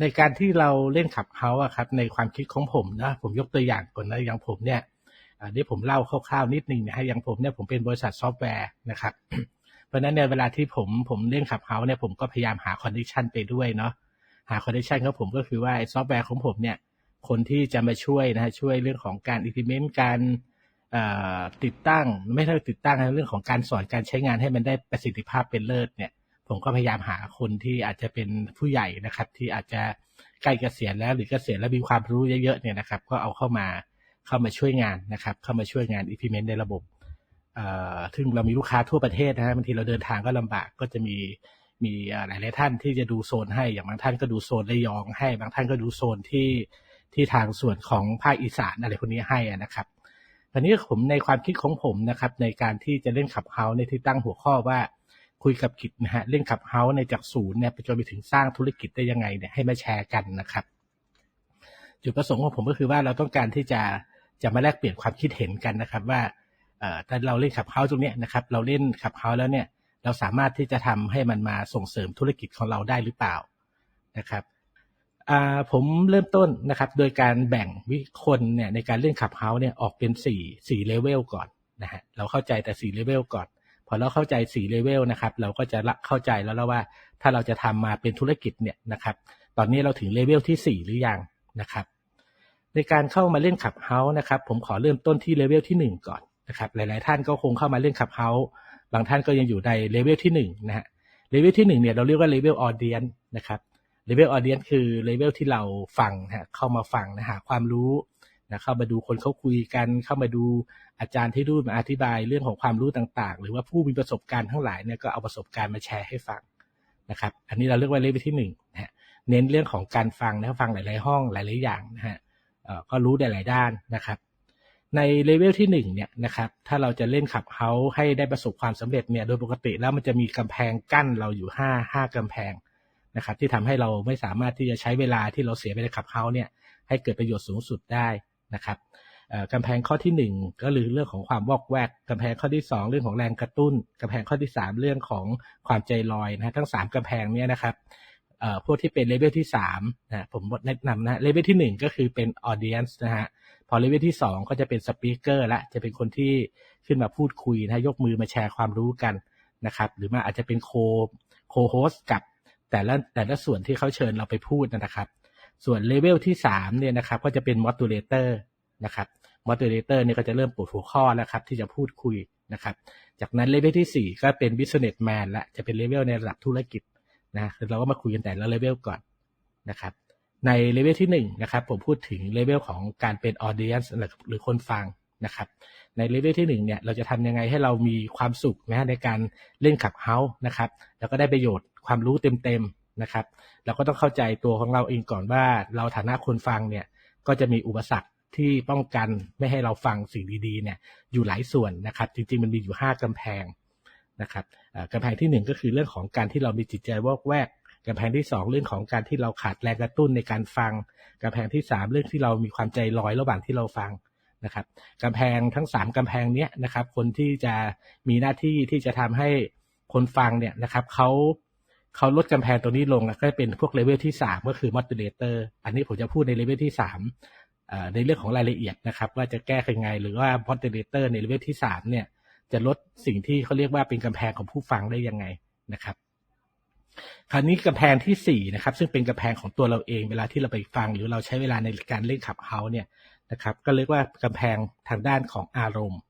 ในการที่เราเล่นขับเฮาอะครับในความคิดของผมนะผมยกตัวอย่างก่อนนะอย่างผมเนี่ยอันนี้ผมเล่าคร่าวๆนิดนึงนะฮะอย่างผมเนี่ยผมเป็นบริษัทซอฟต์แวร์นะครับเพราะฉะนั้นในเวลาที่ผมผมเล่นขับเฮาเนี่ยผมก็พยายามหาคอนดิชันไปด้วยเนาะหาคอนดิชันของผมก็คือว่าซอฟต์แวร์ของผมเนี่ยคนที่จะมาช่วยนะฮะช่วยเรื่องของการ implement การติดตั้งไม่ใช่ติดตั้งเรื่องของการสอนการใช้งานให้มันได้ประสิทธิภาพเป็นเลิศเนี่ย ผมก็พยายามหาคนที่อาจจะเป็นผู้ใหญ่นะครับ ที่อาจจะใกล้เกษียณแล้วหรือเกษียณแล้วมีความรู้เยอะๆเนี่ยนะครับ ก็เอาเข้ามาเข้ามาช่วยงานนะครับ เข้ามาช่วยงาน implement ในระบบเอ่อซึ่งเรามีลูกค้าทั่วประเทศนะฮะบางทีเราเดินทางก็ลำบากก็จะมีมีเอ่อหลายท่านที่จะดูโซนให้อย่างบางท่านก็ดูโซนระยองให้ บางท่านก็ดูโซนที่ที่ทางส่วนของภาคอีสานอะไรพวกนี้ให้นะครับทีนี้ผมในความคิดของผมนะครับ ในการที่จะเล่นขับเฮาในที่ตั้งหัวข้อว่า คุยกับกิจนะฮะเล่นขับเฮาในจากศูนย์เนี่ยไปจนไปถึงสร้างธุรกิจได้ยังไงเนี่ยให้มาแชร์กันนะครับ จุดประสงค์ของผมก็คือว่าเราต้องการที่จะจะมาแลกเปลี่ยนความคิดเห็นกันนะครับ ว่าเอ่อถ้าเราเล่นขับเฮาตรงเนี้ยนะครับ เราเล่นขับเฮาแล้วเนี่ย เราสามารถที่จะทำให้มันมาส่งเสริมธุรกิจของเราได้หรือเปล่านะครับผมเริ่มต้นนะครับ โดยการแบ่งวิคนเนี่ยในการเล่นขับเฮาเนี่ยออกเป็นสี่สี่เลเวลก่อนนะฮะเราเข้าใจแต่สี่เลเวลก่อน พอเราเข้าใจ4เลเวลนะครับเราก็จะเข้าใจแล้วแล้วว่า ถ้าเราจะทำมาเป็นธุรกิจเนี่ยนะครับตอนนี้เราถึงเลเวลที่ 4 หรือยังนะครับในการเข้ามาเล่นขับเฮาส์นะครับผมขอเริ่มต้นที่เลเวลที่ 1 ก่อนนะครับหลาย ๆ ท่านก็คงเข้ามาเล่นขับเฮาส์บางท่านก็ยังอยู่ในเลเวลที่1นะฮะเลเวลที่1เนี่ยเราเรียกว่าเลเวลออเดียนนะครับเลเวลออเดียนคือเลเวลที่เราฟังฮะเข้ามาฟังนะหาความรู้ นะเข้ามาดูคนเขาคุยกันเข้ามาดูอาจารย์ที่รูปมาอธิบายเรื่องของความรู้ต่างๆ หรือว่าผู้มีประสบการณ์ทั้งหลายเนี่ยก็เอาประสบการณ์มาแชร์ให้ฟังนะครับ อันนี้เราเรียกว่าเลเวลที่หนึ่งนะฮะเน้นเรื่องของการฟังนะฟังหลาย ๆ ห้องหลายๆอย่างนะฮะเอ่อก็รู้ได้หลายด้านนะครับ ในเลเวลที่หนึ่งเนี่ยนะครับถ้าเราจะเล่นขับเฮาให้ได้ประสบความสำเร็จเนี่ยโดยปกติแล้วมันจะมีกำแพงกั้นเราอยู่ห้าห้ากำแพงนะครับที่ทำให้เราไม่สามารถที่จะใช้เวลาที่เราเสียไปในขับเฮาเนี่ยให้เกิดประโยชน์สูงสุดได้ นะครับกำแพงข้อที่หนึ่งก็คือเรื่องของความวอกแวกกำแพงข้อที่สองเรื่องของแรงกระตุ้นกำแพงข้อที่สามเรื่องของความใจลอยนะทั้งสามกำแพงเนี่ยนะครับพวกที่เป็นเลเวลที่สามนะผมแนะนำนะเลเวลที่หนึ่งก็คือเป็นออเดียนส์นะฮะพอเลเวลที่สองก็จะเป็นสปีกเกอร์ละจะเป็นคนที่ขึ้นมาพูดคุยนะยกมือมาแชร์ความรู้กันนะครับหรือมาอาจจะเป็นโคโคโฮสกับแต่ละแต่ละส่วนที่เขาเชิญเราไปพูดนะครับ ส่วนเลเวลที่สามเนี่ยนะครับก็จะเป็นมอด u เลเตอร์นะครับมอด u เลเตอร์เนี่ยก็จะเริ่มปวดหัวข้อแล้วครับที่จะพูดคุยนะครับ จากนั้นเลเวลที่สี่ก็เป็น business man ละจะเป็นเลเวลในระดับธุรกิจนะเราก็มาคุยกันแต่ละเลเวลก่อนนะครับในเลเวลที่หนึ่งนะครับผมพูดถึงเลเวลของการเป็น audience หรือคนฟังนะครับในเลเวลที่หนึ่งเนี่ยเราจะทำยังไงให้เรามีความสุขนะในการเล่นขับเฮาส์นะครับแล้วก็ได้ประโยชน์ความรู้เต็มๆ นะครับ เราก็ต้องเข้าใจตัวของเราเองก่อนว่า เราฐานะคนฟังเนี่ยก็จะมีอุปสรรคที่ป้องกันไม่ให้เราฟังสิ่งดีๆเนี่ยอยู่หลายส่วนนะครับ จริงๆมันมีอยู่ 5กำแพงนะครับกำแพงที่ 1 ก็คือเรื่องของการที่เรามีจิตใจวอกแวกกำแพงที่ 2 เรื่องของการที่เราขาดแรงกระตุ้นในการฟังกำแพงที่ 3 เรื่องที่เรามีความใจลอยระหว่างที่เราฟังนะครับกำแพงทั้ง 3กำแพงเนี้ยนะครับ คนที่จะมีหน้าที่ที่จะทำให้คนฟังเนี่ยนะครับเขา เขาลดกำแพงตัวนี้ลงก็เป็นพวกเลเวลที่ 3 ก็คือ modulator อันนี้ผมจะพูดในเลเวลที่ 3 ในเรื่องของรายละเอียดนะครับ ว่าจะแก้ยังไง หรือว่า modulator ในเลเวลที่ 3 เนี่ย จะลดสิ่งที่เขาเรียกว่าเป็นกำแพงของผู้ฟังได้ยังไงนะครับ คราวนี้กำแพงที่ 4 นะครับ ซึ่งเป็นกำแพงของตัวเราเองเวลาที่เราไปฟัง หรือเราใช้เวลาในการเล่นขับเฮาเนี่ยนะครับ ก็เรียกว่ากำแพงทางด้านของอารมณ์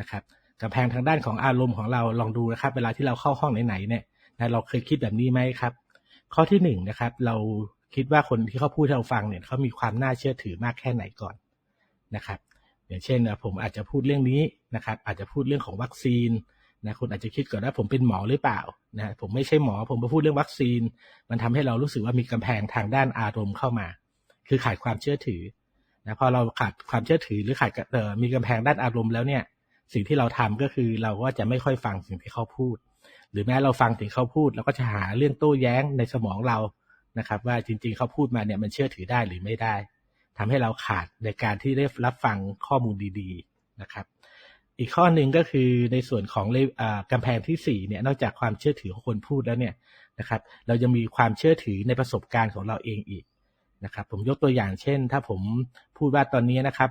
นะครับกำแพงทางด้านของอารมณ์ของเราลองดูนะครับ เวลาที่เราเข้าห้องไหนๆเนี่ย นะเราเคยคิดแบบนี้ไหมครับ ข้อที่หนึ่งนะครับ เราคิดว่าคนที่เขาพูดให้เราฟังเนี่ยเขามีความน่าเชื่อถือมากแค่ไหนก่อนนะครับอย่างเช่นผมอาจจะพูดเรื่องนี้นะครับ อาจจะพูดเรื่องของวัคซีนนะคุณอาจจะคิดก่อนว่าผมเป็นหมอหรือเปล่านะผมไม่ใช่หมอผมมาพูดเรื่องวัคซีน มันทำให้เรารู้สึกว่ามีกำแพงทางด้านอารมณ์เข้ามา คือขาดความเชื่อถือนะพอเราขาดความเชื่อถือหรือขาดมีกำแพงด้านอารมณ์แล้วเนี่ย สิ่งที่เราทำก็คือเราก็จะไม่ค่อยฟังสิ่งที่เขาพูด หรือแม้เราฟังถึงเขาพูดเราก็จะหาเรื่องโต้แย้งในสมองเรานะครับ ว่าจริง ๆเขาพูดมาเนี่ยมันเชื่อถือได้หรือไม่ได้ทำให้เราขาดในการที่ได้รับฟังข้อมูลดีๆนะครับ อีกข้อหนึ่งก็คือในส่วนของกำแพงที่4เนี่ยนอกจากความเชื่อถือของคนพูดแล้วเนี่ยนะครับ เราจะมีความเชื่อถือในประสบการณ์ของเราเองอีกนะครับผมยกตัวอย่างเช่น ถ้าผมพูดว่าตอนนี้นะครับ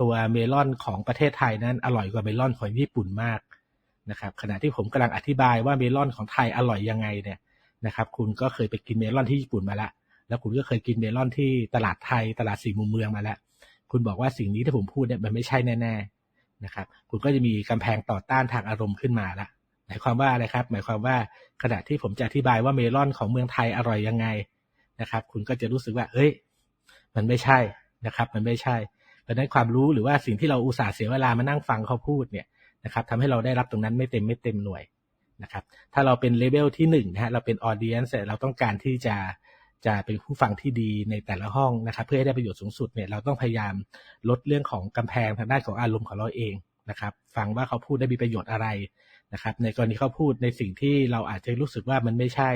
ตัวเมลอนของประเทศไทยนั้นอร่อยกว่าเมลอนของญี่ปุ่นมาก นะครับขณะที่ผมกำลังอธิบายว่าเมลอนของไทยอร่อยยังไงเนี่ยนะครับคุณก็เคยไปกินเมลอนที่ญี่ปุ่นมาแล้วแล้วคุณก็เคยกินเมลอนที่ตลาดไทยตลาดสี่มุมเมืองมาแล้ว คุณบอกว่าสิ่งนี้ที่ผมพูดเนี่ยมันไม่ใช่แน่ๆนะครับคุณก็จะมีกำแพงต่อต้านทางอารมณ์ขึ้นมาละหมายความว่าอะไรครับ หมายความว่าขณะที่ผมจะอธิบายว่าเมลอนของเมืองไทยอร่อยยังไงนะครับ คุณก็จะรู้สึกว่า เอ้ย มันไม่ใช่นะครับ มันไม่ใช่เพราะนั้นความรู้หรือว่าสิ่งที่เราอุตส่าห์เสียเวลามานั่งฟังเขาพูดเนี่ย นะครับทำให้เราได้รับตรงนั้นไม่เต็มไม่เต็มหน่วยนะครับถ้าเราเป็นเลเวลที่หนึ่งนะฮะเราเป็นออเดียนเราต้องการที่จะจะเป็นผู้ฟังที่ดีในแต่ละห้องนะครับ เพื่อให้ได้ประโยชน์สูงสุดเนี่ยเราต้องพยายามลดเรื่องของกำแพงทางด้านของอารมณ์ของเราเองนะครับ ฟังว่าเขาพูดได้มีประโยชน์อะไรนะครับ ในกรณีเขาพูดในสิ่งที่เราอาจจะรู้สึกว่ามันไม่ใช่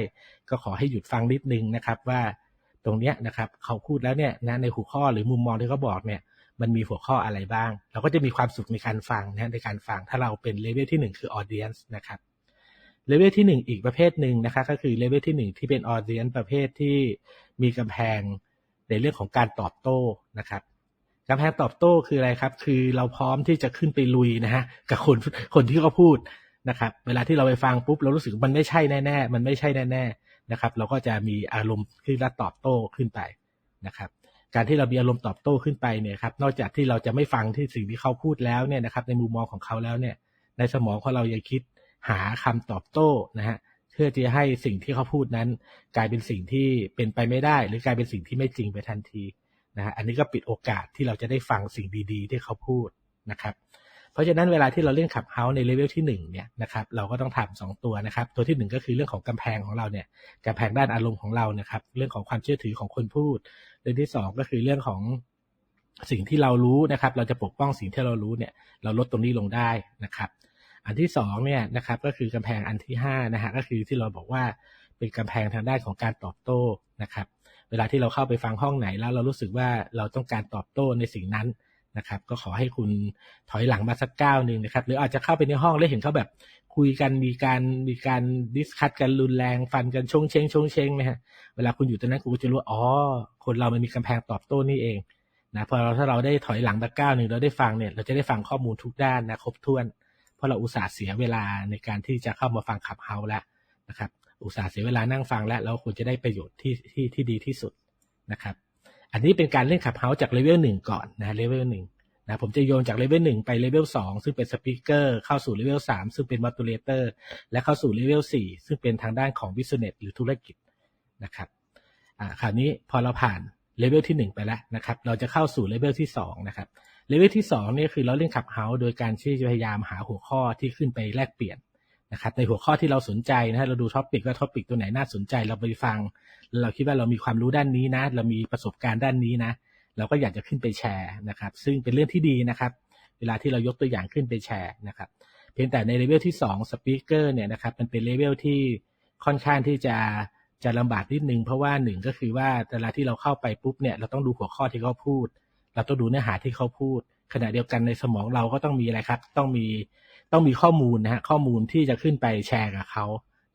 ก็ขอให้หยุดฟังนิดนึงนะครับว่าตรงเนี้ยนะครับเขาพูดแล้วเนี่ยนะในหัวข้อหรือมุมมองที่เขาบอกเนี่ย มันมีหัวข้ออะไรบ้าง เราก็จะมีความสุขในการฟังนะในการฟังถ้าเราเป็นเลเวลที่ 1 คือ audience นะครับเลเวลที่ 1 อีกประเภทหนึ่งนะครับก็คือเลเวลที่ 1 ที่เป็น audience ประเภทที่มีกำแพงในเรื่องของการตอบโต้นะครับกำแพงตอบโต้คืออะไรครับ คือเราพร้อมที่จะขึ้นไปลุยนะฮะกับคนคนที่เขาพูดนะครับ เวลาที่เราไปฟังปุ๊บเรารู้สึกมันไม่ใช่แน่ๆมันไม่ใช่แน่ๆนะครับ เราก็จะมีอารมณ์ขึ้นและตอบโต้ขึ้นไปนะครับ การที่เรามีอารมณ์ตอบโต้ขึ้นไปเนี่ยครับนอกจากที่เราจะไม่ฟังที่สิ่งที่เขาพูดแล้วเนี่ยนะครับในมุมมองของเขาแล้วเนี่ยในสมองของเรายังคิดหาคำตอบโต้นะฮะเพื่อที่จะให้สิ่งที่เขาพูดนั้น กลายเป็นสิ่งที่เป็นไปไม่ได้ หรือกลายเป็นสิ่งที่ไม่จริงไปทันทีนะฮะอันนี้ก็ปิดโอกาสที่เราจะได้ฟังสิ่งดี ๆ ที่เขาพูดนะครับ เพราะฉะนั้นเวลาที่เราเล่นขับเฮาส์ในเลเวลที่1เนี่ยนะครับเราก็ต้องทำสองตัวนะครับ ตัวที่ 1 ก็คือเรื่องของกำแพงของเราเนี่ยกำแพงด้านอารมณ์ของเรานะครับ เรื่องของความเชื่อถือของคนพูด เรื่องที่สองก็คือเรื่องของสิ่งที่เรารู้นะครับ เราจะปกป้องสิ่งที่เรารู้เนี่ย เราลดตรงนี้ลงได้นะครับ อันที่สองเนี่ยนะครับก็คือกำแพงอันที่ห้านะฮะก็คือที่เราบอกว่าเป็นกำแพงทางด้านของการตอบโต้นะครับ เวลาที่เราเข้าไปฟังห้องไหนแล้วเรารู้สึกว่าเราต้องการตอบโต้ในสิ่งนั้น นะครับ ก็ขอให้คุณถอยหลังมาสักก้าวหนึ่งนะครับ หรืออาจจะเข้าไปในห้องแล้วเห็นเขาแบบคุยกันมีการมีการดิสคัตกันรุนแรงฟันกันชงเชงชงเชงนะฮะเวลาคุณอยู่ตรงนั้นคุณจะรู้อ๋อคนเรามันมีกำแพงตอบโต้นี่เองนะพอเราถ้าเราได้ถอยหลังตะก้าวหนึ่งเราได้ฟังเนี่ย เราจะได้ฟังข้อมูลทุกด้านนะครบถ้วน เพราะเราอุตส่าห์เสียเวลาในการที่จะเข้ามาฟังขับเฮาแล้วนะครับ อุตส่าห์เสียเวลานั่งฟังแล้วเราควรจะได้ประโยชน์ที่ที่ที่ดีที่สุดนะครับ อันนี้เป็นการเล่นขับเฮาส์จากเลเวลหนึ่งก่อนนะเลเวลหนึ่งนะผมจะโยนจากเลเวลหนึ่งไปเลเวลสองซึ่งเป็นสปีกเกอร์เข้าสู่เลเวลสามซึ่งเป็นมัลติเลเตอร์และเข้าสู่เลเวลสี่ซึ่งเป็นทางด้านของบิสเนสหรือธุรกิจนะครับอ่าคราวนี้พอเราผ่านเลเวลที่หนึ่งไปแล้วนะครับ เราจะเข้าสู่เลเวลที่สองนะครับเลเวลที่สองนี่คือเราเล่นขับเฮาส์โดยการที่พยายามหาหัวข้อที่ขึ้นไปแลกเปลี่ยนนะครับในหัวข้อที่เราสนใจนะฮะเราดูท็อปิกว่าท็อปิกตัวไหนน่าสนใจเราไปฟัง เราคิดว่าเรามีความรู้ด้านนี้นะ เรามีประสบการณ์ด้านนี้นะ เราก็อยากจะขึ้นไปแชร์นะครับ ซึ่งเป็นเรื่องที่ดีนะครับ เวลาที่เรายกตัวอย่างขึ้นไปแชร์นะครับ เพียงแต่ในเลเวลที่2สปีกเกอร์เนี่ยนะครับ มันเป็นเลเวลที่ค่อนข้างที่จะจะลำบากนิดนึง เพราะว่าหนึ่งก็คือว่าเวลาที่เราเข้าไปปุ๊บเนี่ยเราต้องดูหัวข้อที่เขาพูด เราต้องดูเนื้อหาที่เขาพูด ขณะเดียวกันในสมองเราก็ต้องมีอะไรครับ ต้องมีต้องมีข้อมูลนะฮะข้อมูลที่จะขึ้นไปแชร์กับเขา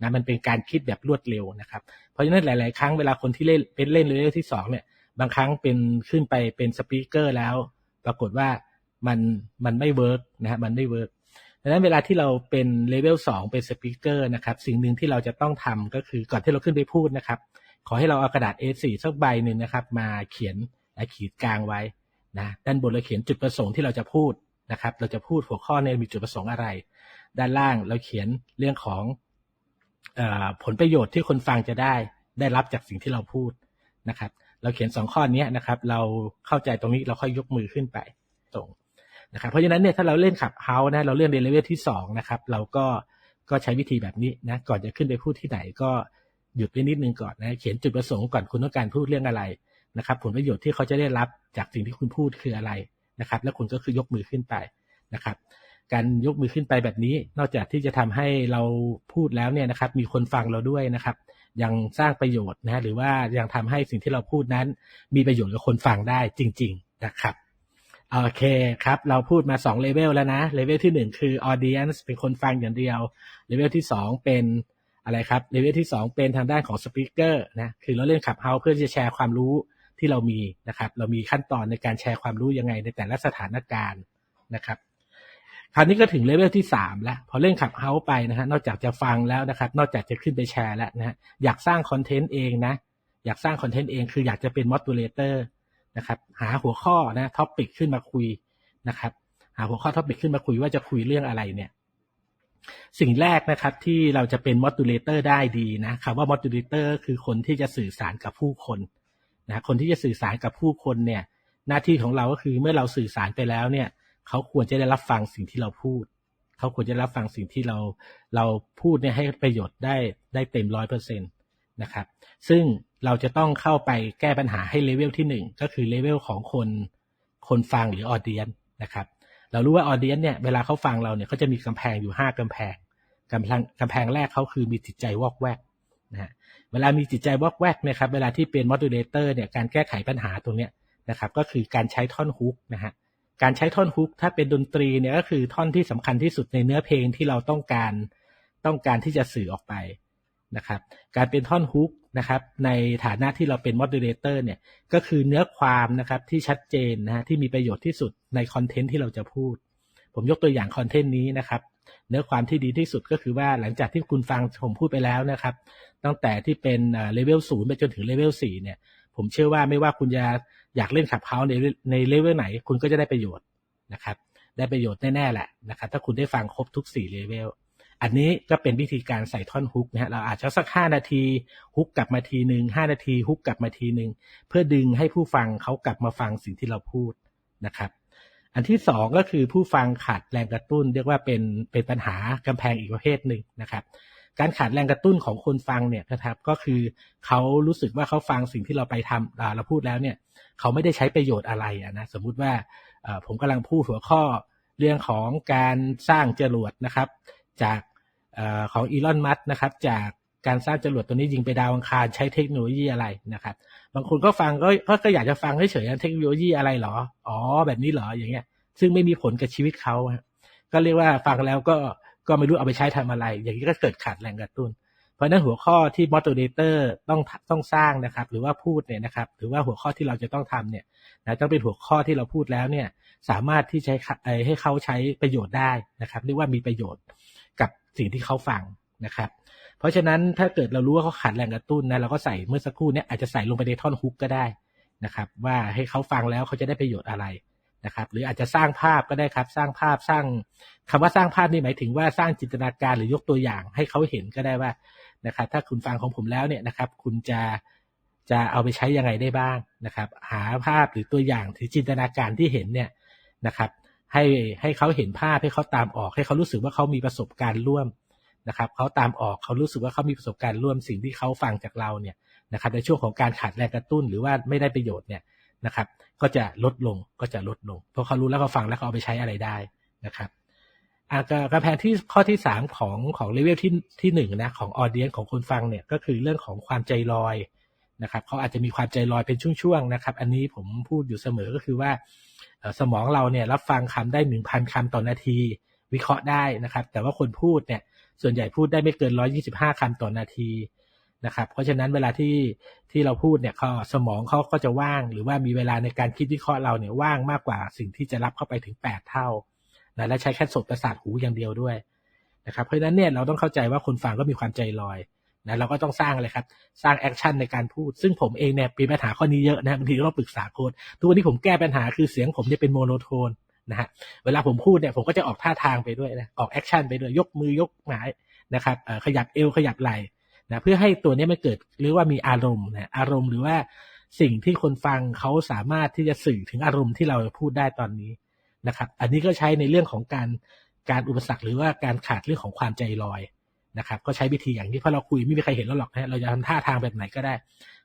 นะมันเป็นการคิดแบบรวดเร็วนะครับเพราะฉะนั้นหลาย ๆ ครั้งเวลาคนที่เล่นเป็นเล่นเลเวลที่2เนี่ยบางครั้งเป็นขึ้นไปเป็นสปีกเกอร์แล้ว ปรากฏว่ามันมันไม่เวิร์กนะฮะมันไม่เวิร์กดังนั้นเวลาที่เราเป็นเลเวลสองเป็นสปีกเกอร์นะครับสิ่งหนึ่งที่เราจะต้องทำก็คือก่อนที่เราขึ้นไปพูดนะครับ ขอให้เราเอากระดาษ A4 สักใบหนึ่งนะครับ มาเขียนขีดกลางไว้นะด้านบนเราเขียนจุดประสงค์ที่เราจะพูดนะครับ เราจะพูดหัวข้อในมีจุดประสงค์อะไร ด้านล่างเราเขียนเรื่องของ ผลประโยชน์ที่คนฟังจะได้ได้รับจากสิ่งที่เราพูดนะครับ เราเขียนสองข้อนี้นะครับ เราเข้าใจตรงนี้เราค่อยยกมือขึ้นไปตรงนะครับ เพราะฉะนั้นเนี่ยถ้าเราเล่นขับเฮานะเราเล่นในเลเวลที่สองนะครับ เราก็ก็ใช้วิธีแบบนี้นะก่อนจะขึ้นไปพูดที่ไหนก็หยุดไปนิดนึงก่อนนะเขียนจุดประสงค์ก่อนคุณต้องการพูดเรื่องอะไรนะครับ ผลประโยชน์ที่เขาจะได้รับจากสิ่งที่คุณพูดคืออะไรนะครับ แล้วคุณก็คือยกมือขึ้นไปนะครับ การยกมือขึ้นไปแบบนี้ นอกจากที่จะทำให้เราพูดแล้วเนี่ยนะครับ มีคนฟังเราด้วยนะครับ ยังสร้างประโยชน์นะหรือว่ายังทำให้สิ่งที่เราพูดนั้น มีประโยชน์กับคนฟังได้จริง ๆนะครับโอเคครับ เราพูดมา2เลเวลแล้วนะเลเวลที่1คือ audience เป็นคนฟังอย่างเดียวเลเวลที่ 2 เป็นอะไรครับเลเวลที่สองเป็นทางด้านของสปีกเกอร์นะคือเราเล่นขับเฮาเพื่อจะแชร์ความรู้ที่เรามีนะครับ เรามีขั้นตอนในการแชร์ความรู้ยังไงในแต่ละสถานการณ์นะครับ คราวนี้ก็ถึงเลเวลที่สามแล้ว พอเล่นขับเฮาไปนะฮะนอกจากจะฟังแล้วนะครับ นอกจากจะขึ้นไปแชร์แล้วนะฮะอยากสร้างคอนเทนต์เองนะ อยากสร้างคอนเทนต์เองคืออยากจะเป็นมอด u l เลเตอร์นะครับ หาหัวข้อนะท็อปิกขึ้นมาคุยนะครับ หาหัวข้อท็อปิกขึ้นมาคุยว่าจะคุยเรื่องอะไรเนี่ย สิ่งแรกนะครับที่เราจะเป็นมอด u l เลเตอร์ได้ดีนะคำว่ามอด u l เลเตอร์คือคนที่จะสื่อสารกับผู้คนนะคนที่จะสื่อสารกับผู้คนเนี่ย หน้าที่ของเราก็คือเมื่อเราสื่อสารไปแล้วเนี่ย เขาควรจะได้รับฟังสิ่งที่เราพูด เขาควรจะรับฟังสิ่งที่เราเราพูดเนี่ยให้ประโยชน์ได้ได้เต็มร้อยเปอร์เซ็นตนะครับ ซึ่งเราจะต้องเข้าไปแก้ปัญหาให้เลเวลที่หนึ่งก็คือเลเวลของคนคนฟังหรือออเดียนนะครับ เรารู้ว่าออเดียนเนี่ยเวลาเขาฟังเราเนี่ยเขาจะมีกำแพงอยู่ห้ากำแพงกำแพงกำแพงแรกเขาคือมีจิตใจวอกแวกนะฮะเวลามีจิตใจวอกแวกนี่ยครับเวลาที่เป็นมอดูเลเตอร์เนี่ยการแก้ไขปัญหาตรงเนี้ยนะครับ ก็คือการใช้ท่อนฮุกนะฮะ การใช้ท่อนฮุกถ้าเป็นดนตรีเนี่ยก็คือท่อนที่สำคัญที่สุดในเนื้อเพลงที่เราต้องการต้องการที่จะสื่อออกไปนะครับ การเป็นท่อนฮุกนะครับในฐานะที่เราเป็นมอดูเลเตอร์เนี่ยก็คือเนื้อความนะครับที่ชัดเจนนะฮะที่มีประโยชน์ที่สุดในคอนเทนต์ที่เราจะพูด ผมยกตัวอย่างคอนเทนต์นี้นะครับเนื้อความที่ดีที่สุดก็คือว่าหลังจากที่คุณฟังผมพูดไปแล้วนะครับ ตั้งแต่ที่เป็นเลเวลศูนย์ไปจนถึงเลเวลสี่เนี่ย ผมเชื่อว่าไม่ว่าคุณจะ อยากเล่นขับเฮาในในเลเวลไหน คุณก็จะได้ประโยชน์นะครับ ได้ประโยชน์แน่ๆแหละนะครับ ถ้าคุณได้ฟังครบทุกสี่เลเวลอันนี้ก็เป็นวิธีการใส่ท่อนฮุกนะฮะเราอาจจะสักห้านาทีฮุกกลับมาทีหนึ่งห้านาทีฮุกกลับมาทีหนึ่งเพื่อดึงให้ผู้ฟังเขากลับมาฟังสิ่งที่เราพูดนะครับ อันที่สองก็คือผู้ฟังขาดแรงกระตุ้น เรียกว่าเป็นเป็นปัญหากำแพงอีกประเภทหนึ่งนะครับ การขาดแรงกระตุ้นของคนฟังเนี่ยนะครับ ก็คือเขารู้สึกว่าเขาฟังสิ่งที่เราไปทำเราพูดแล้วเนี่ยเขาไม่ได้ใช้ประโยชน์อะไรนะสมมุติว่าผมกำลังพูดหัวข้อเรื่องของการสร้างจรวดนะครับ จากของอีลอนมัสนะครับจากการสร้างจรวดตัวนี้ยิงไปดาวอังคารใช้เทคโนโลยีอะไรนะครับ บางคนก็ฟังก็ก็อยากจะฟังเฉยๆเทคโนโลยีอะไรหรอ อ๋อ แบบนี้เหรออย่างเงี้ย ซึ่งไม่มีผลกับชีวิตเขาก็เรียกว่าฟังแล้วก็ ก็ไม่รู้เอาไปใช้ทำอะไร อย่างนี้ก็เกิดขาดแรงกระตุ้น เพราะนั้นหัวข้อที่มอ d เลเตอร์ต้องต้องสร้างนะครับ หรือว่าพูดเนี่ยนะครับ หรือว่าหัวข้อที่เราจะต้องทำเนี่ยนะต้องเป็นหัวข้อที่เราพูดแล้วเนี่ย สามารถที่ใช้ให้เขาใช้ประโยชน์ได้นะครับเรียกว่ามีประโยชน์กับสิ่งที่เขาฟังนะครับ เพราะฉะนั้นถ้าเกิดเรารู้ว่าเขาขาดแรงกระตุ้นนะเราก็ใส่เมื่อสักครู่เนี้อาจจะใส่ลงไปในท่อนฮุกก็ได้นะครับ ว่าให้เขาฟังแล้วเขาจะได้ประโยชน์อะไร นะครับ หรืออาจจะสร้างภาพก็ได้ครับ สร้างภาพสร้างคำว่าสร้างภาพนี่หมายถึงว่าสร้างจินตนาการหรือยกตัวอย่างให้เขาเห็นก็ได้ว่านะครับ ถ้าคุณฟังของผมแล้วเนี่ยนะครับ คุณจะจะเอาไปใช้ยังไงได้บ้างนะครับ หาภาพหรือตัวอย่างหรือจินตนาการที่เห็นเนี่ยนะครับ ให้ให้เขาเห็นภาพให้เขาตามออก ให้เขารู้สึกว่าเขามีประสบการณ์ร่วมนะครับเขาตามออกเขารู้สึกว่าเขามีประสบการณ์ร่วมสิ่งที่เขาฟังจากเราเนี่ยนะครับในช่วงของการขาดแรงกระตุ้นหรือว่าไม่ได้ประโยชน์เนี่ย นะครับ ก็จะลดลงก็จะลดลง เพราะเขารู้แล้วเขาฟังแล้วเขาเอาไปใช้อะไรได้นะครับกระแพงที่ข้อที่สามของของเลเวลที่ที่หนึ่งนะของออเดียนของคนฟังเนี่ยก็คือเรื่องของความใจลอยนะครับเขาอาจจะมีความใจลอยเป็นช่วงๆนะครับ อันนี้ผมพูดอยู่เสมอก็คือว่าสมองเราเนี่ยรับฟังคำได้หนึ่งพันคำต่อนาที วิเคราะห์ได้นะครับ แต่ว่าคนพูดเนี่ยส่วนใหญ่พูดได้ไม่เกินร้อยี่สิบห้าคำต่อนาที นะครับ เพราะฉะนั้นเวลาที่ที่เราพูดเนี่ยเขาสมองเขาก็จะว่าง หรือว่ามีเวลาในการคิดวิเคราะห์เราเนี่ยว่างมากกว่าสิ่งที่จะรับเข้าไปถึงแปดเท่านะและใช้แค่สดประสาทหูอย่างเดียวด้วยนะครับเพราะฉะนั้นเนี่ยเราต้องเข้าใจว่าคนฟังก็มีความใจลอยนะเราก็ต้องสร้างอะไรครับ สร้างแอคชั่นในการพูด ซึ่งผมเองเนี่ยมีปัญหาข้อนี้เยอะนะบางทีต้องปรึกษาโค้ดทุกวันนี้ผมแก้ปัญหาคือเสียงผมจะเป็นโมโนโทนนะฮะเวลาผมพูดเนี่ยผมก็จะออกท่าทางไปด้วยนะออกแอคชั่นไปด้วยยกมือยกหมายนะครับขยับเอวขยับไหล่ นะเพื่อให้ตัวนี้มันเกิดหรือว่ามีอารมณ์นะอารมณ์หรือว่าสิ่งที่คนฟังเขาสามารถที่จะสื่อถึงอารมณ์ที่เราพูดได้ตอนนี้นะครับ อันนี้ก็ใช้ในเรื่องของการการอุปสรรคหรือว่าการขาดเรื่องของความใจลอยนะครับ ก็ใช้วิธีอย่างนี้เพราะเราคุยไม่มีใครเห็นเราหรอกนะเราจะทำท่าทางแบบไหนก็ได้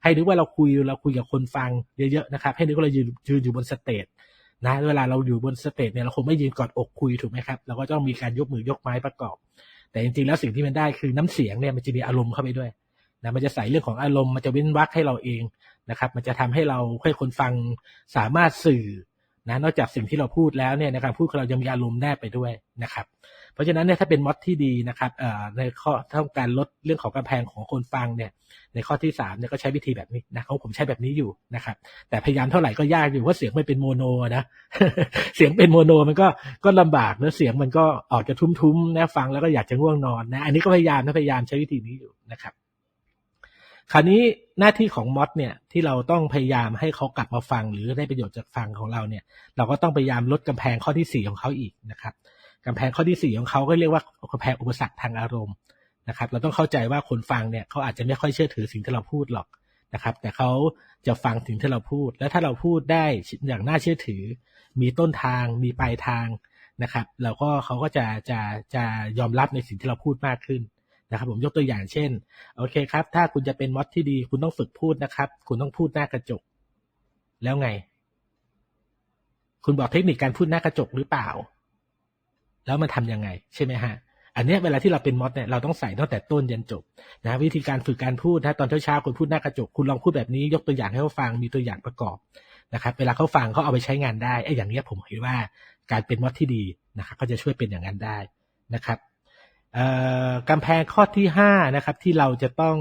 ให้นึกว่าเราคุยเราคุยกับคนฟังเยอะๆนะครับ ให้นึกว่าเรายืนยืนอยู่บนสเตจนะเวลาเราอยู่บนสเตจเนี่ยเราคงไม่ยืนกอดอกคุยถูกไหมครับเราก็ต้องมีการยกมือยกไม้ประกอบ แต่จริงๆแล้วสิ่งที่มันได้คือน้ำเสียงเนี่ยมันจะมีอารมณ์เข้าไปด้วยนะมันจะใส่เรื่องของอารมณ์มันจะเว้นวักให้เราเองนะครับ มันจะทำให้เราให้คนฟังสามารถสื่อ นะนอกจากสิ่งที่เราพูดแล้วเนี่ยในการพูดของเรายังมีอารมณ์แนบไปด้วยนะครับ เพราะฉะนั้นเนี่ยถ้าเป็นมอดที่ดีนะครับในข้อต้องการลดเรื่องของกำแพงของคนฟังเนี่ยในข้อที่สามเนี่ยก็ใช้วิธีแบบนี้นะของผมใช้แบบนี้อยู่นะครับ แต่พยายามเท่าไหร่ก็ยากอยู่ว่าเสียงไม่เป็นโมโนนะเสียงเป็นโมโนมันก็ก็ลำบากแล้วเสียงมันก็ออกจะทุ้มๆนะฟังแล้วก็อยากจะง่วงนอนนะอันนี้ก็พยายามนะพยายามใช้วิธีนี้อยู่นะครับ คราวนี้หน้าที่ของมอดเนี่ยที่เราต้องพยายามให้เขากลับมาฟัง หรือได้ประโยชน์จากฟังของเราเนี่ย เราก็ต้องพยายามลดกำแพงข้อที่สี่ของเขาอีกนะครับกำแพงข้อที่สี่ของเขาก็เรียกว่ากำแพงอุปสรรคทางอารมณ์นะครับ เราต้องเข้าใจว่าคนฟังเนี่ยเขาอาจจะไม่ค่อยเชื่อถือสิ่งที่เราพูดหรอกนะครับ แต่เขาจะฟังสิ่งที่เราพูด แล้วถ้าเราพูดได้อย่างน่าเชื่อถือ มีต้นทาง มีปลายทางนะครับ เราก็เขาก็จะจะจะยอมรับในสิ่งที่เราพูดมากขึ้น นะครับผมยกตัวอย่างเช่น โอเคครับ ถ้าคุณจะเป็นมอดที่ดี คุณต้องฝึกพูดนะครับ คุณต้องพูดหน้ากระจก แล้วไง คุณบอกเทคนิคการพูดหน้ากระจกหรือเปล่า แล้วมันทำยังไง ใช่ไหมฮะอันเนี้ยเวลาที่เราเป็นมอดเนี่ยเราต้องใส่ตั้งแต่ต้นยันจบนะวิธีการฝึกการพูดถ้าตอนเช้าๆคุณพูดหน้ากระจก คุณลองพูดแบบนี้ยกตัวอย่างให้เขาฟังมีตัวอย่างประกอบนะครับ เวลาเขาฟังเขาเอาไปใช้งานได้ไอ้อย่างเนี้ยผมเห็นว่าการเป็นมอดที่ดีนะครับก็จะช่วยเป็นอย่างนั้นได้นะครับ กำแพงข้อที่ห้านะครับที่เราจะต้อง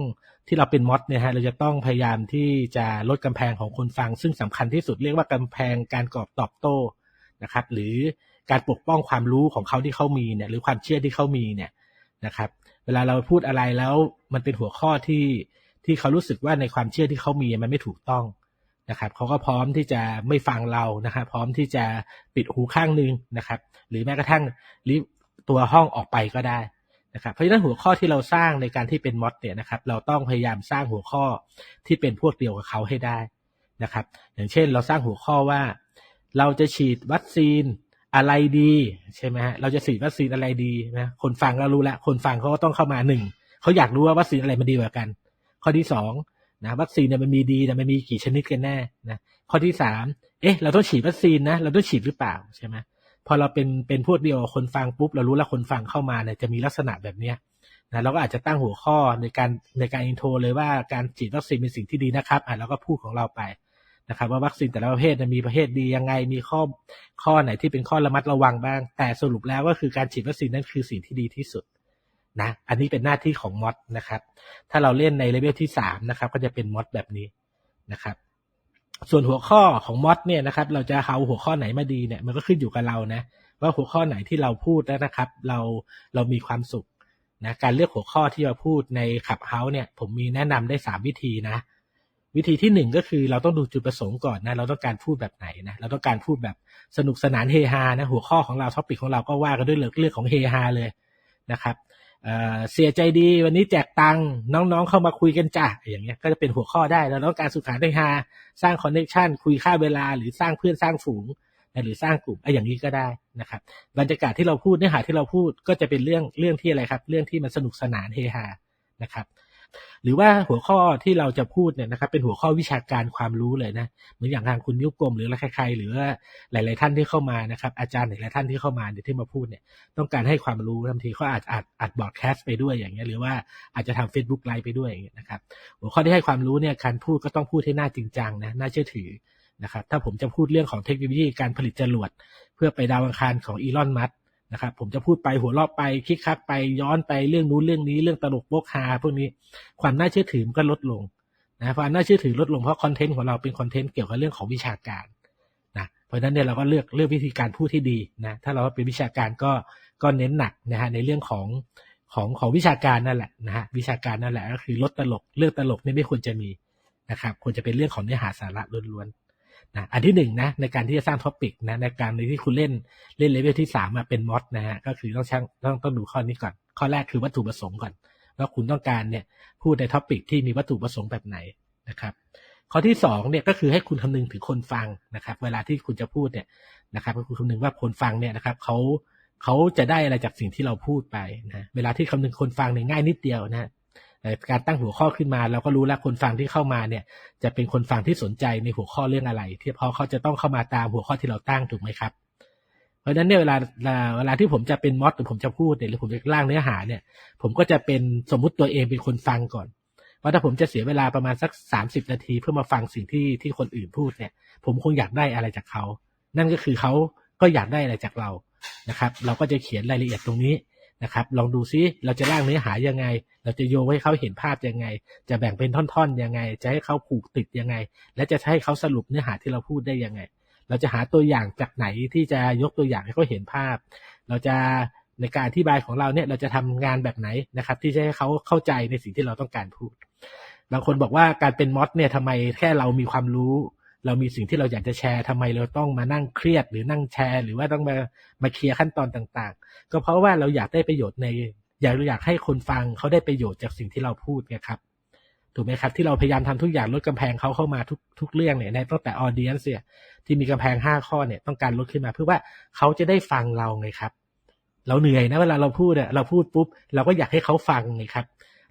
ที่เราเป็นมอดเนี่ยฮะเราจะต้องพยายามที่จะลดกำแพงของคนฟัง ซึ่งสำคัญที่สุดเรียกว่ากำแพงการกรอบตอบโต้นะครับ หรือการปกป้องความรู้ของเขาที่เขามีเนี่ยหรือความเชื่อที่เขามีเนี่ยนะครับ เวลาเราพูดอะไรแล้วมันเป็นหัวข้อที่ที่เขารู้สึกว่าในความเชื่อที่เขามีมันไม่ถูกต้องนะครับเขาก็พร้อมที่จะไม่ฟังเรานะครับพร้อมที่จะปิดหูข้างนึงนะครับ หรือแม้กระทั่งลิตัวห้องออกไปก็ได้ นะครับเพราะฉะนั้นหัวข้อที่เราสร้างในการที่เป็นมอดเนี่ยนะครับเราต้องพยายามสร้างหัวข้อที่เป็นพวกเดียวกับเขาให้ได้นะครับอย่างเช่นเราสร้างหัวข้อว่า เราจะฉีดวัคซีนอะไรดีใช่ไหมฮะเราจะฉีดวัคซีนอะไรดีนะคนฟังเรารู้แล้วคนฟังเขาก็ต้องเข้ามาหนึ่งเขาอยากรู้ว่าวัคซีนอะไรมันดีกว่ากัน ข้อที่สองนะวัคซีนเนี่ยมันมีดีแต่มันมีกี่ชนิดกันแน่นะข้อที่สามเอ๊ะเราต้องฉีดวัคซีนนะเราต้องฉีดหรือเปล่าใช่ไหม พอเราเป็นเป็นพวกเดียวคนฟังปุ๊บเรารู้แล้วคนฟังเข้ามาเนี่ยจะมีลักษณะแบบเนี้ยนะเราก็อาจจะตั้งหัวข้อในการในการอินโทรเลยว่าการฉีดวัคซีนเป็นสิ่งที่ดีนะครับอะเราก็พูดของเราไปนะครับว่าวัคซีนแต่ละประเภทมีประเภทดียังไงมีข้อข้อไหนที่เป็นข้อระมัดระวังบ้าง แต่สรุปแล้วก็คือการฉีดวัคซีนนั้นคือสิ่งที่ดีที่สุดนะอันนี้เป็นหน้าที่ของมอดนะครับ ถ้าเราเล่นในเลเวลที่สามนะครับก็จะเป็นมอดแบบนี้นะครับ ส่วนหัวข้อของมอดเนี่ยนะครับ เราจะเอาหัวข้อไหนมาดีเนี่ยมันก็ขึ้นอยู่กับเรานะ ว่าหัวข้อไหนที่เราพูดแล้วนะครับ เราเรามีความสุขนะการเลือกหัวข้อที่เราพูดในขับเฮาส์เนี่ยผมมีแนะนำได้สามวิธีนะ วิธีที่หนึ่งก็คือเราต้องดูจุดประสงค์ก่อนนะ เราต้องการพูดแบบไหนนะเราต้องการพูดแบบสนุกสนานเฮฮานะหัวข้อของเราท็อปิกของเราก็ว่ากันด้วยเรื่องของเฮฮาเลยนะครับ เสียใจดีวันนี้แจกตังค์น้องๆเข้ามาคุยกันจ้ะอย่างเงี้ยก็จะเป็นหัวข้อได้แล้วน้องการสุขาได้ฮาสร้างคอนเนคชันคุยค่าเวลาหรือสร้างเพื่อนสร้างฝูงหรือสร้างกลุ่มไอ้อย่างนี้ก็ได้นะครับบรรยากาศที่เราพูดเนื้อหาที่เราพูดก็จะเป็นเรื่องเรื่องที่อะไรครับ เรื่องที่มันสนุกสนานเฮฮานะครับ หรือว่าหัวข้อที่เราจะพูดเนี่ยนะครับเป็นหัวข้อวิชาการความรู้เลยนะเหมือนอย่างทางคุณยุกลมหรือใครๆหรือว่าหลาย ๆ ท่านที่เข้ามานะครับ อาจารย์หลายๆท่านที่เข้ามาเนี่ยที่มาพูดเนี่ยต้องการให้ความรู้บางทีเขาอาจอาจอาจบอดแคสต์ไปด้วยอย่างเงี้ยหรือว่าอาจจะทำ Facebook ไลฟ์ไปด้วยอย่างเงี้ยนะครับหัวข้อที่ให้ความรู้เนี่ยการพูดก็ต้องพูดให้น่าจริงจังนะน่าเชื่อถือนะครับถ้าผมจะพูดเรื่องของเทคโนโลยีการผลิตจรวด เพื่อไปดาวอังคารของอีลอนมัส นะครับผมจะพูดไปหัวเราะไปคิกคักไปย้อนไปเรื่องนู้นเรื่องนี้เรื่องตลกโบกฮาพวกนี้ความน่าเชื่อถือมันก็ลดลงนะความน่าเชื่อถือลดลงเพราะคอนเทนต์ของเราเป็นคอนเทนต์เกี่ยวกับเรื่องของวิชาการนะเพราะฉะนั้นเนี่ยเราก็เลือกเลือกวิธีการพูดที่ดีนะถ้าเราเป็นวิชาการก็ก็เน้นหนักนะฮะในเรื่องของของของวิชาการนั่นแหละนะฮะวิชาการนั่นแหละก็คือลดตลกเรื่องตลกนี่ไม่ควรจะมีนะครับควรจะเป็นเรื่องของเนื้อหาสาระล้วน นะอันที่หนึ่งนะในการที่จะสร้างท็อปิกนะในการในที่คุณเล่นเล่นเลเวลที่สามมาเป็นมอดนะฮะก็คือต้องช่างต้องต้องดูข้อนี้ก่อน ข้อแรกคือวัตถุประสงค์ก่อนว่าคุณต้องการเนี่ยพูดในท็อปิกที่มีวัตถุประสงค์แบบไหนนะครับ ข้อที่สองเนี่ยก็คือให้คุณคำนึงถึงคนฟังนะครับ เวลาที่คุณจะพูดเนี่ยนะครับคือคำนึงว่าคนฟังเนี่ยนะครับเขาเขาจะได้อะไรจากสิ่งที่เราพูดไปนะเวลาที่คำนึงคนฟังเนี่ยง่ายนิดเดียวนะ การตั้งหัวข้อขึ้นมาเราก็รู้แล้วคนฟังที่เข้ามาเนี่ย จะเป็นคนฟังที่สนใจในหัวข้อเรื่องอะไร ที่เพราะเขาจะต้องเข้ามาตามหัวข้อที่เราตั้งถูกไหมครับ เพราะฉะนั้นเนี่ยเวลาเวลาที่ผมจะเป็นมอดหรือผมจะพูดเนี่ยหรือผมจะร่างเนื้อหาเนี่ย ผมก็จะเป็นสมมุติตัวเองเป็นคนฟังก่อนว่าถ้าผมจะเสียเวลาประมาณสักสามสิบนาที เพื่อมาฟังสิ่งที่ที่คนอื่นพูดเนี่ย ผมคงอยากได้อะไรจากเขา นั่นก็คือเขาก็อยากได้อะไรจากเรานะครับ เราก็จะเขียนรายละเอียดตรงนี้ นะครับ ลองดูซิเราจะร่างเนื้อหายังไง เราจะโยงให้เขาเห็นภาพยังไง จะแบ่งเป็นท่อนๆยังไง จะให้เขาผูกติดยังไง และจะให้เขาสรุปเนื้อหาที่เราพูดได้ยังไง เราจะหาตัวอย่างจากไหนที่จะยกตัวอย่างให้เขาเห็นภาพ เราจะในการอธิบายของเราเนี่ยเราจะทำงานแบบไหนนะครับ ที่จะให้เขาเข้าใจในสิ่งที่เราต้องการพูด บางคนบอกว่าการเป็นมอดเนี่ยทำไมแค่เรามีความรู้ เรามีสิ่งที่เราอยากจะแชร์ทำไมเราต้องมานั่งเครียดหรือนั่งแชร์ หรือว่าต้องมามาเคลียร์ขั้นตอนต่าง ๆ ก็เพราะว่าเราอยากได้ประโยชน์ใน อยากอยากให้คนฟังเขาได้ประโยชน์จากสิ่งที่เราพูดไงครับถูกไหมครับ ที่เราพยายามทำทุกอย่างลดกำแพงเขาเข้ามาทุกทุกเรื่องเนี่ยในตั้งแต่ออเดียนเนี่ยที่มีกำแพงห้าข้อเนี่ยต้องการลดขึ้นมาเพื่อว่าเขาจะได้ฟังเราไงครับ เราเหนื่อยนะเวลาเราพูดอะเราพูดปุ๊บเราก็อยากให้เขาฟังไงครับ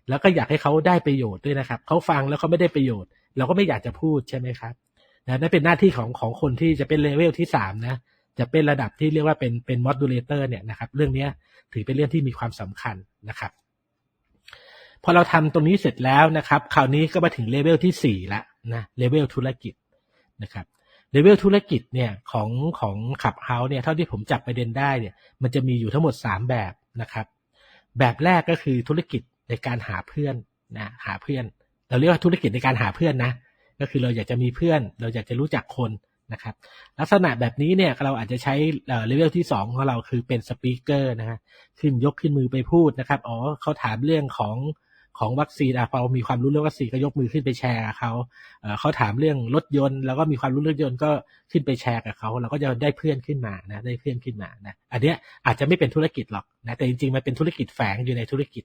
แล้วก็อยากให้เขาได้ประโยชน์ด้วยนะครับ เขาฟังแล้วเขาไม่ได้ประโยชน์ เราก็ไม่อยากจะพูดใช่ไหมครับ นะนั่นเป็นหน้าที่ของของคนที่จะเป็นเลเวลที่สามนะจะเป็นระดับที่เรียกว่าเป็นเป็นมอดูเลเตอร์เนี่ยนะครับเรื่องนี้ถือเป็นเรื่องที่มีความสำคัญนะครับ พอเราทำตรงนี้เสร็จแล้วนะครับ คราวนี้ก็มาถึงเลเวลที่สี่ละนะเลเวลธุรกิจนะครับเลเวลธุรกิจเนี่ยของของขับเฮาส์เนี่ยเท่าที่ผมจับประเด็นได้เนี่ยมันจะมีอยู่ทั้งหมด 3 แบบนะครับ แบบแรกก็คือธุรกิจในการหาเพื่อนนะหาเพื่อน เราเรียกว่าธุรกิจในการหาเพื่อนนะ ก็คือเราอยากจะมีเพื่อน เราอยากจะรู้จักคนนะครับลักษณะแบบนี้เนี่ยเราอาจจะใช้เลเวลที่ 2 ของเราคือเป็นสปีกเกอร์นะฮะขึ้นยกขึ้นมือไปพูดนะครับอ๋อเขาถามเรื่องของของวัคซีนอะพอมีความรู้เรื่องวัคซีนก็ยกมือขึ้นไปแชร์เขาเขาถามเรื่องรถยนต์ แล้วก็มีความรู้เรื่องรถยนต์ก็ขึ้นไปแชร์กับเขาเราก็จะได้เพื่อนขึ้นมานะได้เพื่อนขึ้นมานะอันเนี้ยอาจจะไม่เป็นธุรกิจหรอกนะแต่จริงๆมันเป็นธุรกิจแฝงอยู่ในธุรกิจ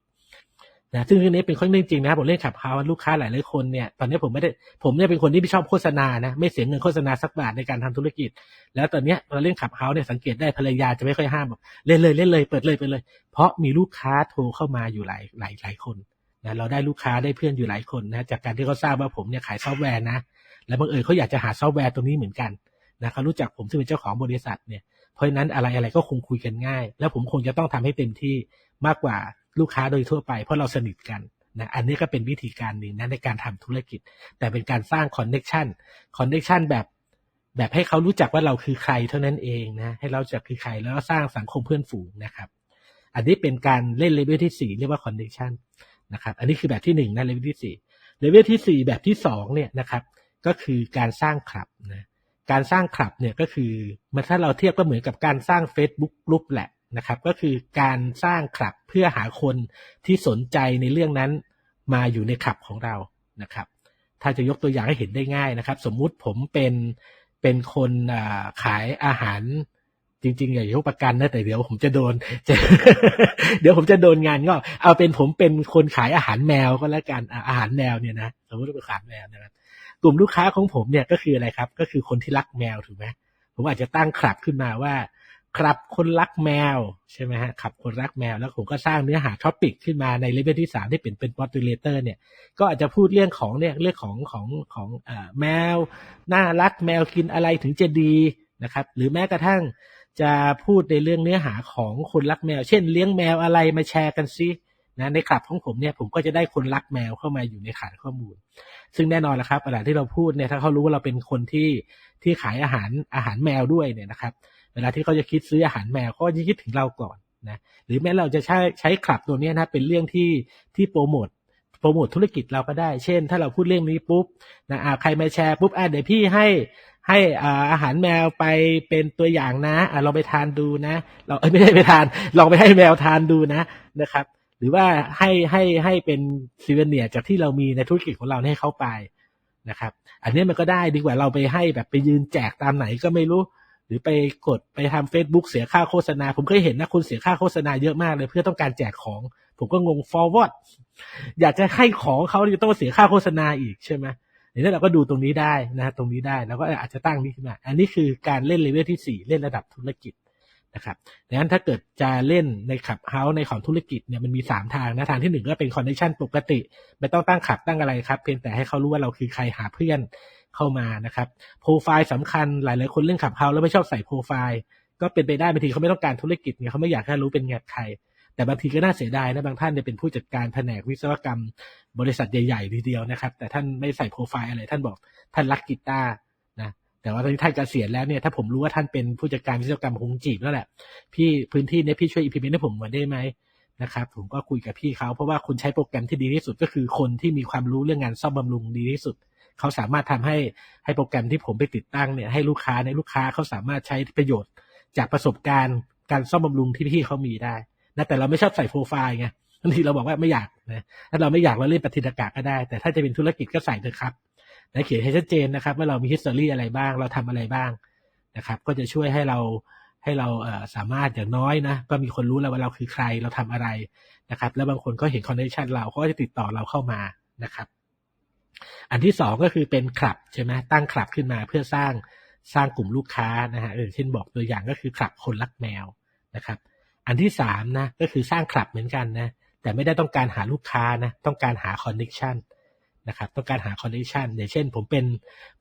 นะซึ่งเรื่องนี้เป็นข้อเรื่องจริงนะผมเล่นขับเฮาลูกค้าหลายหลายคนเนี่ยตอนนี้ผมไม่ได้ผมเนี่ยเป็นคนที่ไม่ชอบโฆษณานะไม่เสียเงินโฆษณาสักบาทในการทำธุรกิจ แล้วตอนเนี้ยเราเล่นขับเฮาเนี่ยสังเกตได้ภรรยาจะไม่ค่อยห้ามแบอกเล่นเลยเล่นเลยเปิดเลยเปิดเลย เพราะมีลูกค้าโทรเข้ามาอยู่หลายหลายหลายคนนะเราได้ลูกค้าได้เพื่อนอยู่หลายคนนะจากการที่เขาทราบว่าผมเนี่ยขายซอฟต์แวร์นะแล้วบังเอิญเขาอยากจะหาซอฟต์แวร์ตรงนี้เหมือนกันนะเขารู้จักผมซึ่งเป็นเจ้าของบริษัทเนี่ยเพราะฉะนั้นอะไรอะไรก็คงคุยกันง่าย แล้วผมคงจะต้องทำให้เต็มที่มากกว่า ลูกค้าโดยทั่วไป เพราะเราสนิทกันนะอันนี้ก็เป็นวิธีการหนึ่งนะในการทำธุรกิจ แต่เป็นการสร้างคอนเน็ชันคอนเน็ชันแบบแบบให้เขารู้จักว่าเราคือใครเท่านั้นเองนะให้เราจักคือใครแล้วก็สร้างสังคมเพื่อนฝูงนะครับ อันนี้เป็นการเล่นเลเวลที่สี่เรียกว่าคอนเน็ชันนะครับ อันนี้คือแบบที่หนึ่งนะเลเวลที่สี่เลเวลที่สี่แบบที่สองเนี่ยนะครับ ก็คือการสร้างคลับนะการสร้างคลับเนี่ยก็คือมันถ้าเราเทียบก็เหมือนกับการสร้าง Facebook กลุ่มแหละ นะครับ ก็คือการสร้างคลับเพื่อหาคนที่สนใจในเรื่องนั้นมาอยู่ในคลับของเรานะครับ ถ้าจะยกตัวอย่างให้เห็นได้ง่ายนะครับ สมมุติผมเป็นเป็นคนขายอาหารจริงๆอย่ายกประกันนะแต่เดี๋ยวผมจะโดนเดี๋ยวผมจะโดนงานก็เอาเป็นผมเป็นคนขายอาหารแมวก็แล้วกันอาหารแมวเนี่ยนะสมมติว่าเป็นขายแมวนะครับกลุ่มลูกค้าของผมเนี่ยก็คืออะไรครับ ก็คือคนที่รักแมวถูกไหมผมอาจจะตั้งคลับขึ้นมาว่า ครับคนรักแมว ใช่ไหมฮะขับคนรักแมว แล้วผมก็สร้างเนื้อหาท็อปิกขึ้นมาในเลเวลที่สามที่เป็นเป็นมอดูเลเตอร์เนี่ย ก็อาจจะพูดเรื่องของเนี่ยเรื่องของของของอแมว น่ารักแมวกินอะไรถึงจะดีนะครับ หรือแม้กระทั่งจะพูดในเรื่องเนื้อหาของคนรักแมว เช่นเลี้ยงแมวอะไรมาแชร์กันซินะในคลับของผมเนี่ยผมก็จะได้คนรักแมวเข้ามาอยู่ในฐานข้อมูล ซึ่งแน่นอนละครับเวลาที่เราพูดเนี่ยถ้าเขารู้ว่าเราเป็นคนที่ที่ขายอาหารอาหารแมวด้วยเนี่ยนะครับ วลาที่เขาจะคิดซื้ออาหารแมวเขาจะคิดถึงเราก่อนนะหรือแม้เราจะใช้ใช้คลับตัวนี้นะเป็นเรื่องที่ที่โปรโมทโปรโมทธุรกิจเราก็ได้ เช่น ถ้าเราพูดเรื่องนี้ปุ๊บนะใครมาแชร์ปุ๊บอะเดี๋ยวพี่ให้ให้อาหารแมวไปเป็นตัวอย่างนะอะลองไปทานดูนะ เราไม่ได้ไปทานลองไปให้แมวทานดูนะนะครับ หรือว่าให้ให้ให้เป็นซีเวเนียจากที่เรามีในธุรกิจของเราให้เขาไปนะครับ อันนี้มันก็ได้ดีกว่าเราไปให้แบบไปยืนแจกตามไหนก็ไม่รู้ หรือไปกดไปทำ Facebook เสียค่าโฆษณา ผมเคยเห็นนะคนเสียค่าโฆษณาเยอะมากเลยเพื่อต้องการแจกของ ผมก็งง forward อยากจะให้ของเขาจะต้องเสียค่าโฆษณาอีกใช่ไหมอย่างนี้เราก็ดูตรงนี้ได้นะตรงนี้ได้แล้วก็อาจจะตั้งนี้ขึ้นมา อันนี้คือการเล่นเลเวลที่ 4 เล่นระดับธุรกิจนะครับดังนั้นถ้าเกิดจะเล่นในขับเฮาส์ในของธุรกิจเนี่ยมันมี 3 ทางนะทางที่ 1 ก็เป็นคอนเนคชันปกติ ไม่ต้องตั้งขับตั้งอะไรครับ เพียงแต่ให้เขารู้ว่าเราคือใครหาเพื่อน เข้ามานะครับโปรไฟล์สำคัญหลายๆคนเรื่องขับเฮาแล้วไม่ชอบใส่โปรไฟล์ก็เป็นไปได้บางทีเขาไม่ต้องการธุรกิจเนี่ยเขาไม่อยากให้รู้เป็นแงใครแต่บางทีก็น่าเสียดายนะบางท่านเนี่ยเป็นผู้จัดการแผนกวิศวกรรม บริษัทใหญ่ๆทีเดียวนะครับ แต่ท่านไม่ใส่โปรไฟล์อะไรท่านบอกท่านรักกีตาร์นะแต่ว่าตอนนี้ท่านเกษียณแล้วเนี่ยถ้าผมรู้ว่าท่านเป็นผู้จัดการวิศวกรรมคงจีบแล้วแหละพี่พื้นที่เนี้พี่ช่วย implement ให้ผมหน่อยได้ไหมนะครับผมก็คุยกับพี่เขาเพราะว่าคุณใช้โปรแกรมที่ดีที่สุดก็คือคนที่มีความรู้เรื่องงานซ่อมบำรุงดีที่สุด เขาสามารถทำให้ให้โปรแกรมที่ผมไปติดตั้งเนี่ยให้ลูกค้าในลูกค้าเขาสามารถใช้ประโยชน์จากประสบการณ์ การซ่อมบำรุงที่พี่เขามีได้นะแต่เราไม่ชอบใส่โปรไฟล์ไงบางทีเราบอกว่าไม่อยากนะถ้าเราไม่อยากเราเล่นปฏิทินกาก็ได้ แต่ถ้าจะเป็นธุรกิจก็ใส่เถอะครับนะเขียนให้ชัดเจนนะครับ ว่าเรามี history อะไรบ้าง เราทำอะไรบ้างนะครับ ก็จะช่วยให้เราให้เราเสามารถอย่างน้อยนะ ก็มีคนรู้แล้วว่าเราคือใครเราทำอะไรนะครับ แล้วบางคนก็เห็นคอนเนคชันเราเขาก็จะติดต่อเราเข้ามานะครับ อันที่สองก็คือเป็นคลับใช่ไหมตั้งคลับขึ้นมาเพื่อสร้างสร้างกลุ่มลูกค้านะฮะเออเช่นบอกตัวอย่างก็คือคลับคนรักแมวนะครับ อันที่สามนะก็คือสร้างคลับเหมือนกันนะแต่ไม่ได้ต้องการหาลูกค้านะต้องการหาคอนเน t ชันนะครับต้องการหาคอนเน t ชันอย่างเช่น ผมเป็น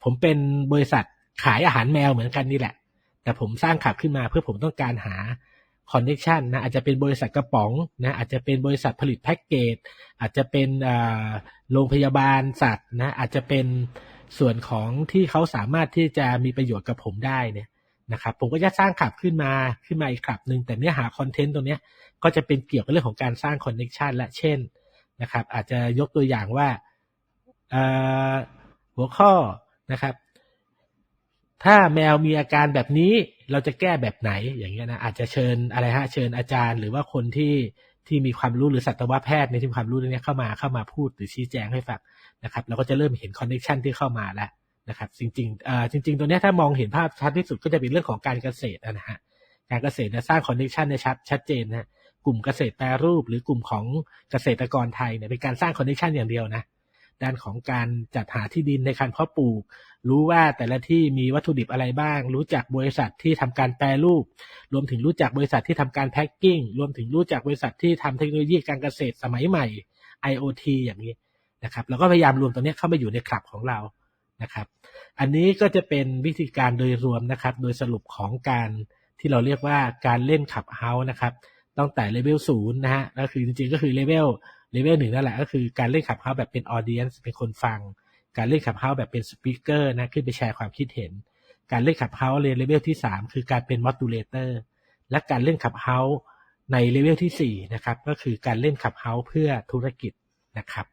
ผมเป็นบริษัทขายอาหารแมวเหมือนกันนี่แหละ แต่ผมสร้างขับขึ้นมาเพื่อผมต้องการหา คอนเน t ชันนะอาจจะเป็นบริษัทกระป๋องนะอาจจะเป็นบริษัทผลิตแพ็กเกจอาจจะเป็นโรงพยาบาลสัตว์นะอาจจะเป็นส่วนของที่เขาสามารถที่จะมีประโยชน์กับผมได้เนี่ยนะครับผมก็จะสร้างขับขึ้นมาขึ้นมาอีกขับหนึ่งแต่เนื้อหาคอนเทนต์ตรงนี้ก็จะเป็นเกี่ยวกับเรื่องของการสร้างคอนเน็ชันและเช่นนะครับอาจจะยกตัวอย่างว่าหัวข้อนะครับ ถ้าแมวมีอาการแบบนี้เราจะแก้แบบไหนอย่างเงี้ยนะอาจจะเชิญอะไรฮะเชิญอาจารย์ หรือว่าคนที่ที่มีความรู้หรือสัตวแพทย์ในที่มีความรู้เรื่องนี้เข้ามาเข้ามาพูดหรือชี้แจงให้ฟังนะครับเราก็จะเริ่มเห็นคอนเน็ชันที่เข้ามาแล้วนะครับจริงๆเอ่าจริง ๆ ตัวนี้ถ้ามองเห็นภาพชัดที่สุดก็จะเป็นเรื่องของการเกษตรนะฮะการเกษตรจะสร้างคอนเน็ชันในชัดชัดเจนนะกลุ่มเกษตรแปรรูป หรือกลุ่มของเกษตรกรไทยเนี่ยเป็นการสร้างคอนเน็ชันอย่างเดียวนะ ด้านของการจัดหาที่ดินในการเพาะปลูก รู้ว่าแต่ละที่มีวัตถุดิบอะไรบ้าง รู้จักบริษัทที่ทำการแปรรูป รวมถึงรู้จักบริษัทที่ทำการแพ็กกิ้ง รวมถึงรู้จักบริษัทที่ทำเทคโนโลยีการเกษตรสมัยใหม่ IoT อย่างนี้นะครับเราก็พยายามรวมตรงนี้เข้ามาอยู่ในคลับของเรานะครับ อันนี้ก็จะเป็นวิธีการโดยรวมนะครับ โดยสรุปของการที่เราเรียกว่าการเล่นขับเฮาส์นะครับตั้งแต่เลเวลศูนย์นะฮะก็คือจริงๆก็คือเลเวล เลเวลหนึ่งนั่นแหละก็คือการเล่นขับเฮาส์แบบเป็นออเดียนเป็นคนฟัง การเล่นขับเฮาส์แบบเป็นสปีกเกอร์นะขึ้นไปแชร์ความคิดเห็น การเล่นขับเฮาส์เลเวลที่ 3 คือการเป็นมอดูเลเตอร์และการเล่นขับเฮาส์ในเลเวลที่4นะครับก็คือการเล่นขับเฮาส์เพื่อธุรกิจนะครับ